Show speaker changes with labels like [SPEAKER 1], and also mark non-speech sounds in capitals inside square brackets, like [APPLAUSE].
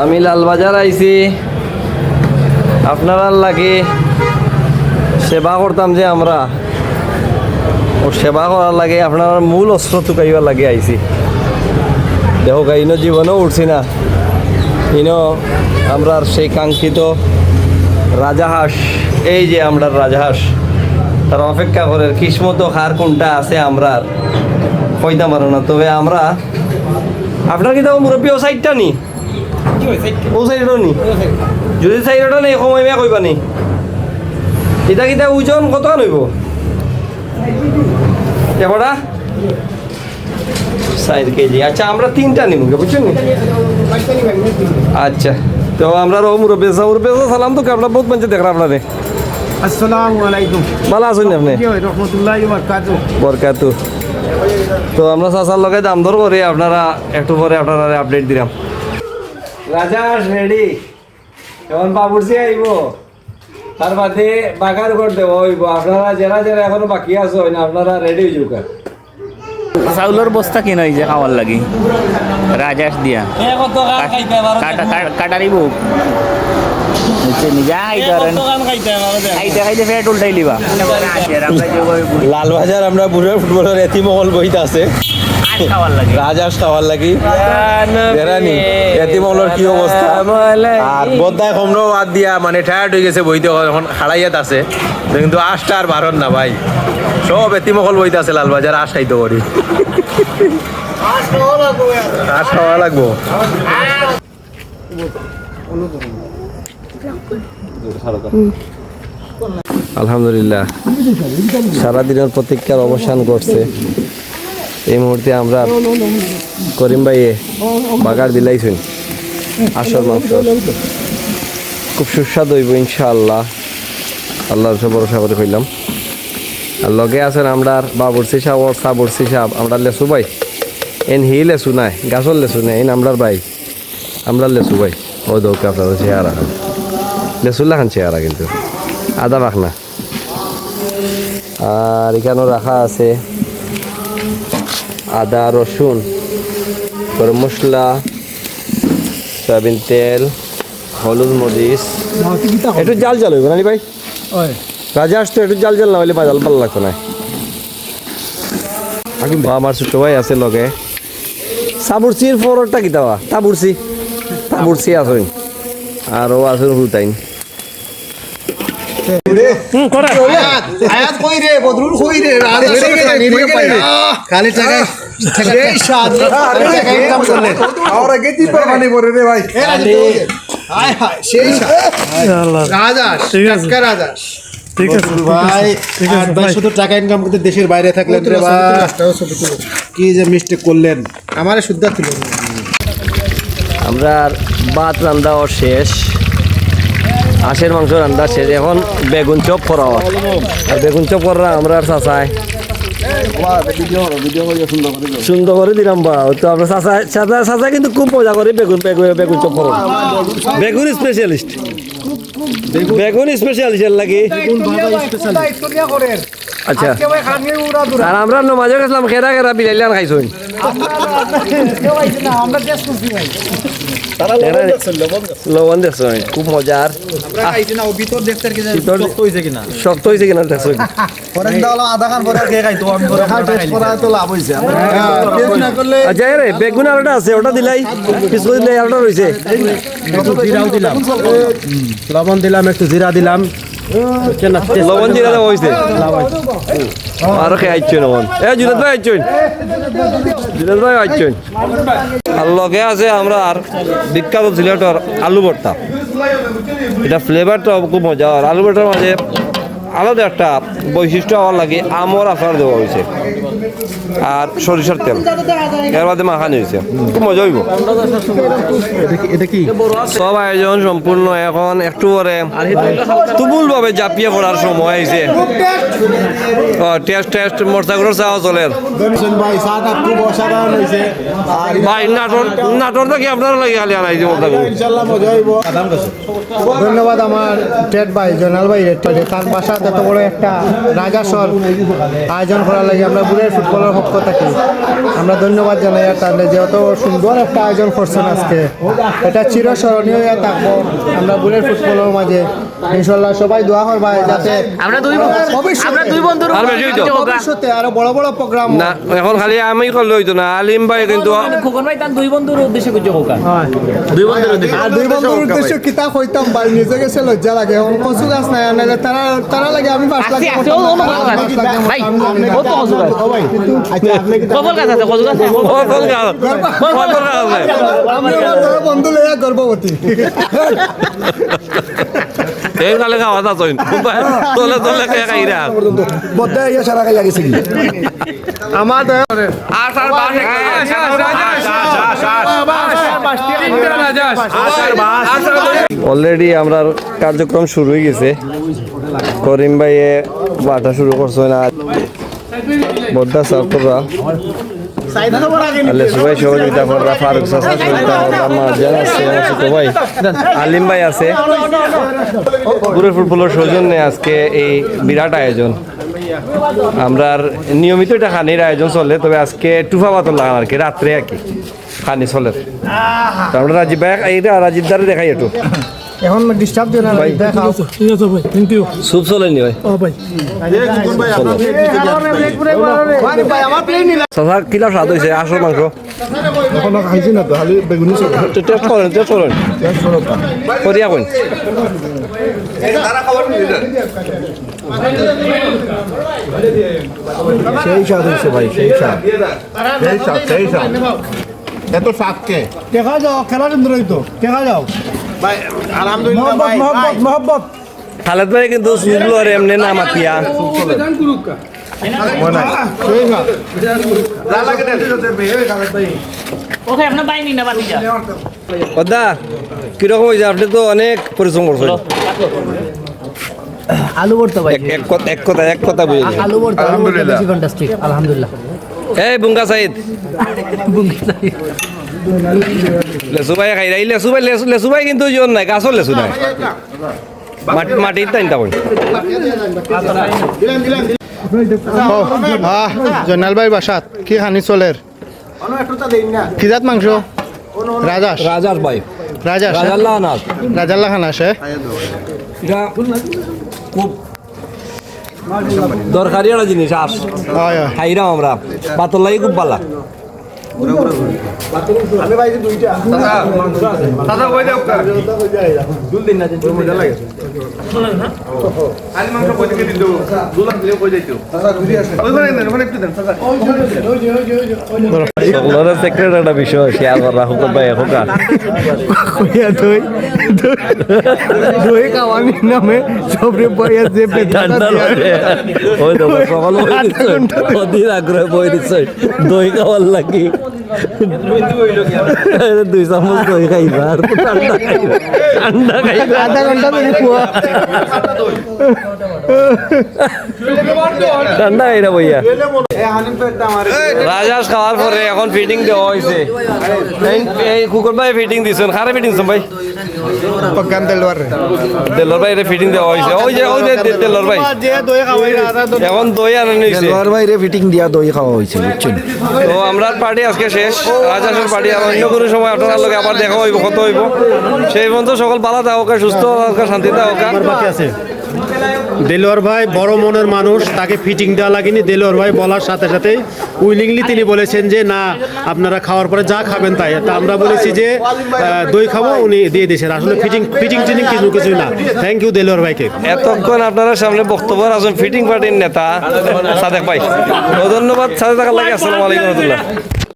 [SPEAKER 1] আমি লালবাজার আইছি। আপনারা লাগে সেবা করতাম যে আমরা? ও সেবা করার লাগে আপনার মূল অস্ত্র টুকাইবার লাগে আইছি। দেহ ইনো জীবনও উঠছি না। ইনো আমরা সেই কাঙ্ক্ষিত রাজাহাঁস, এই যে আমরা রাজাহাঁস, তার অপেক্ষা করে কিসমত হার কোনটা আছে আমরা কইতে পারো না, তবে আমরা আপনার কি তাও মুরব্বী সাইডটা নি? ও সাইডও নি? যদি সাইডটা নেই সময় মেয়া কইবা নি? এটা কিতা ওজন কত নইব ষাট কেজি। আচ্ছা আমরা তিনটা নিব বুঝছেন আচ্ছা তো আমরা রো মুরব্বী মুরব্বী সালাম তো আপনার বহুত মানুষ দেখরা আপনারে
[SPEAKER 2] আসসালামু আলাইকুম।
[SPEAKER 1] ভালো আছেন আপনি?
[SPEAKER 2] রহমতুল্লাহি বারাকাতু
[SPEAKER 1] বরকাতু তো আমরা চাচার লগে দাম দর করে আপনারা একটু পরে আপনারা আপডেট দিলাম। রাজা রেডি এখন বাবুরসি আইব। তার বাদে বাগার করে দেবো হইব। আপনারা যারা যারা এখনও বাকি আছো না আপনারা রেডি হয়ে যাও
[SPEAKER 3] চাউলের বস্তা কিন যে খাওয়ার লাগি। রাজাস দিয়া। কাটা- কাটা- কাটারি বুক লিবা
[SPEAKER 1] লালবাজার আমরা বুড়ের ফুটবলের এতিমহল বইতে আছে।
[SPEAKER 3] আজ খাওয়ার লাগি।
[SPEAKER 1] রাজাস খাওয়ার লাগি। কি অবস্থা? আর বদ্দায় বাদ দিয়া মানে টায়ার্ড হয়ে গেছে বইতে এখন হারাইয়াত আছে। কিন্তু আশটা আর বারণ না ভাই। সব এতিমহল বইতে আছে লালবাজার আশ খাইতে করি আশ খাওয়া লাগবো। আলহামদুলিল্লাহ। সারাদিনের প্রতীক্ষার অবসান করছে এই মুহূর্তে আমরা করিম ভাইয়ে বাগার দিলাইছেন। আসর মাংস খুব সুস্বাদু হইব ইনশাআল্লাহ। আল্লাহর উপর ভরসা করে কইলাম। আর লগে আছেন আমরা বাবুরসি সাহ সাবুরসি সাহ আমরা লেসু ভাই। এন হি লেসু নাই, গাছর লেসু নাই, এন আমরার ভাই। আমরা লেসু ভাই। ও দৌকে আপনারা চেহারা লেসু লাখান চেহারা কিন্তু। আদা মাখ না আর এখানেও রাখা আছে আদা রসুন গরম মশলা সয়াবিন তেল হলুদ মরিচ। একটু জাল জাল হইব নানি ভাই? রাজা আসতো একটু জাল জাল না হইলে বাজাল ভালো লাগতো না। আমার ছোট ভাই আছে লগে। সাবুরসির ফরটা কি দেওয়া তাবুরসি তাবুরসি আসুন আর ও আসুন হুতাইন
[SPEAKER 2] আয়াত কই রে বদরুল কই রে রাজা খালি টাকা এই সাদ টাকা। ইনকাম করলেন
[SPEAKER 4] আর আগে দিবা পরে রে ভাই।
[SPEAKER 2] সেই সাদ রাজাস টাটকা রাজাস। ঠিক আছে ভাই আর ভাই শুধু টাকা ইনকাম করতে দেশের বাইরে থাকলেন রে কি যে মিস্টেক করলেন। আমারে শুদ্ধ ছিল
[SPEAKER 1] আমরা ভাত রান্নাও শেষ। হাঁসের মাংস রান্না শেষ। এখন বেগুন চপ করা আর বেগুন চপ করা আমরা আর চাচাই। সুন্দর করে দিলাম বা। তো আমরা চাচা চাচা চাচা কিন্তু খুব মজা করে বেগুন বেগুন বেগুন চপ করো বেগুন স্পেশালিস্ট বেগুন স্পেশালিস্ট এর লাগে। আচ্ছা। আর আমরা নমাজে গেছিলাম খেরা খেরা বিলাইলান খাইছুন লবণ দেখছ খুব মজার। শক্ত হয়েছে কিনা। দেখছ? আচ্ছা রে বেগুন আর আছে ওটা দিলাই। করে দিলাই আর রয়েছে
[SPEAKER 2] দিলাম। লবণ দিলাম একটু জিরা দিলাম।
[SPEAKER 1] লবণ জিরা দেওয়া হয়েছে আরও খেয়ে লবণ? এ জুনাদ ভাই আইছো জুনাদ ভাই আইছো আর লগে আছে আমরা আর বিখ্যাত সিলেটর আলু ভর্তা। এটা ফ্লেভারটা খুব মজা আর আলু ভর্তার মাঝে আলাদা একটা বৈশিষ্ট্য হওয়ার লাগে আমর আচার দেওয়া হয়েছে। আর সরিষার তেল। এর মধ্যে মাখানো হয়েছে। খুব মজা হইব।
[SPEAKER 2] এটা কি
[SPEAKER 1] সব আয়োজন সম্পূর্ণ এখন একটু পরে তুমুল ভাবে জাপিয়ে পড়ার সময় আইছে ও টেস্ট টেস্ট মোটরসাইকেলের চাওয়া চলে
[SPEAKER 2] ভাই সাত আট খুব অসাধারণ হয়েছে আর
[SPEAKER 1] ভাই নাটোর নাটোরটা কি আপনার লাগে আলিয়া নাই যে মোটরসাইকেল
[SPEAKER 2] ইনশাল্লাহ মজা হইব। ধন্যবাদ আমার টেট ভাই জনাল ভাই তার এত বড় একটা রাজাসর আয়োজন করার লাগে আমরা বুড়ের ফুটবলের পক্ষ থাকি আমরা ধন্যবাদ জানাই আর তাহলে অত সুন্দর একটা আয়োজন করছেন আজকে। এটা চিরস্মরণীয় থাকব। আমরা বুলেট ফুটবলের মাঝে ইনশাল্লাহ সবাই দোয়া করবা যাতে
[SPEAKER 3] আমরা দুই আমরা দুই
[SPEAKER 1] হইতো।
[SPEAKER 2] ভবিষ্যতে আরও বড় বড় প্রোগ্রাম
[SPEAKER 1] না এখন খালি আমি করলে হইতো না আলিম ভাই কিন্তু
[SPEAKER 3] খোকন ভাই তার দুই বন্ধুর উদ্দেশ্যে খোকা দুই বন্ধুর উদ্দেশ্যে।
[SPEAKER 2] আর দুই বন্ধুর উদ্দেশ্য কিতাব হইতাম ভাই নিজে গেছে লজ্জা লাগে। এখন কচু গাছ নাই আনালে তারা তারা লাগে আমি পাঁচ লাখ
[SPEAKER 3] ভাই, ও তো কচু গাছ।
[SPEAKER 2] আচ্ছা আপনি কি
[SPEAKER 3] কবর গাছ আছে কচু গাছ আছে।
[SPEAKER 2] আমি আমার বন্ধু লইয়া গর্ভবতী।
[SPEAKER 1] এই গালে খাওয়া তা চইন। তোলে তোলে কে খাইরা
[SPEAKER 4] বদ্দা ইয়া সারা খাই লাগিছে কি?
[SPEAKER 2] আমার
[SPEAKER 1] আসার বাসে অলরেডি আমরা কার্যক্রম শুরু হয়ে গেছে। করিম ভাইয়ে বাটা শুরু করছে না। বদ্দা সার্টরা আলে সবাই সহযোগিতা কররা ফারুক সাসা সহযোগিতা কররা মারজান আছে আমার ছোট ভাই আলিম ভাই আছে। পুরো ফুটবলের সৌজন্যে আজকে এই বিরাট আয়োজন। আমরা নিয়মিত এটা খানির আয়োজন চলে তবে আজকে টুফা পাতন লাগান আর কি রাত্রে আর কি খানি চলে। তো আমরা রাজীব ভাই এইটা রাজীব দারে দেখাই একটু।
[SPEAKER 2] এখন ডিস্টার্ব দিও না দেখাও
[SPEAKER 5] ঠিক আছে ভাই থ্যাংক ইউ
[SPEAKER 1] সুপ চলে নি ভাই।
[SPEAKER 5] ও ভাই।
[SPEAKER 2] ভাই আমার প্লেন নিলা
[SPEAKER 1] চাচা কিলা স্বাদ হয়েছে আসল মাংস।
[SPEAKER 4] এখনও খাইছি না তো খালি বেগুনি চল
[SPEAKER 1] টেস্ট করেন টেস্ট করেন। করিয়া কইন
[SPEAKER 4] সেই স্বাদ হয়েছে ভাই সেই স্বাদ। সেই স্বাদ সেই স্বাদ। এত স্বাদকে।
[SPEAKER 2] দেখা যাও খেলা কেন্দ্র হইতো দেখা যাও। ভাই আলহামদুলিল্লাহ ভাই
[SPEAKER 1] খালেদ ভাই কিন্তু সুবলো আর এমনি না মাতিয়া। কীরকম হয়েছে? আপনি তো অনেক পরিশ্রম করছেন।
[SPEAKER 6] আলু ভর্তা ভাই।
[SPEAKER 1] এক- এক কথা এক কথা এক কথা বুঝে
[SPEAKER 6] আলু ভর্তা আলু ভর্তা বেশি ফ্যান্টাস্টিক আলহামদুলিল্লাহ।
[SPEAKER 1] এই বুঙ্গা সাইদ [LAUGHS] লেসু ভাই খাই রাই লেসু ভাই লেসু লেসু ভাই কিন্তু জন নাই গাছর লেসু নাই। মাটি মাটির
[SPEAKER 2] জয়নাল ভাই বাসাত কি হানি চলের কি জাত মাংস? রাজাস
[SPEAKER 1] রাজার ভাই।
[SPEAKER 2] রাজাস
[SPEAKER 1] রাজার লানাত
[SPEAKER 2] রাজাল্লা খান আসে
[SPEAKER 1] এটা খুব দরকারি একটা জিনিস আস আমরা পাতল লাগে। একটা বিষয় শেয়ার করা হোক ভাই হোক
[SPEAKER 2] কইয়া দই দই খাওয়ানি নামে সবরে বইয়া যে
[SPEAKER 1] ঠান্ডা লাগে ওই তো সকাল বই দিচ্ছে অধীর বই দিচ্ছে দই খাওয়ার লাগি। দুই চামচ দই খাইবা আর ঠান্ডা খাইবা ঠান্ডা খাইবা
[SPEAKER 2] আধা ঘণ্টা ধরে
[SPEAKER 1] ঠান্ডা খাইরা বইয়া। রাজাস খাওয়ার পরে এখন ফিটিং দেওয়া হয়েছে এই- এই কুকুর ভাই ফিটিং দিছেন খারে ফিটিং ভাই?
[SPEAKER 2] পকান তেলওয়ার
[SPEAKER 1] তেলর ভাই ফিটিং দেওয়া হয়েছে ওই যে ওই ভাই।
[SPEAKER 2] দই
[SPEAKER 1] এখন দই আনা নিয়েছে
[SPEAKER 4] তেলোয়ার ফিটিং দিয়া দই খাওয়া হয়েছে বুঝছেন?
[SPEAKER 1] তো আমরা পার্টি আজকে শেষ রাজাসের পার্টি আর অন্য কোনো সময় আপনার লগে আবার দেখা হইব কত হইব। সেই পর্যন্ত সকল ভালো থাকুক সুস্থ থাকুক শান্তিতে থাকুক
[SPEAKER 2] বাকি আছে। দেলোয়ার ভাই বড় মনের মানুষ তাকে ফিটিং দেওয়া লাগেনি। দেলোয়ার ভাই বলার সাথে সাথেই উইলিংলি তিনি বলেছেন যে না আপনারা খাওয়ার পরে যা খাবেন তাই। তা আমরা বলেছি যে দই খাব উনি দিয়ে দিয়েছেন। আসলে ফিটিং ফিটিং টিটিং কিছু কিছুই না। থ্যাংক ইউ দেলোয়ার ভাইকে।
[SPEAKER 1] এতক্ষণ আপনারা সামনে বক্তব্য আছেন ফিটিং পার্টির নেতা সাদেক ভাই। ধন্যবাদ থাকার লাগে আসসালামু আলাইকুম রহমতুল্লাহ।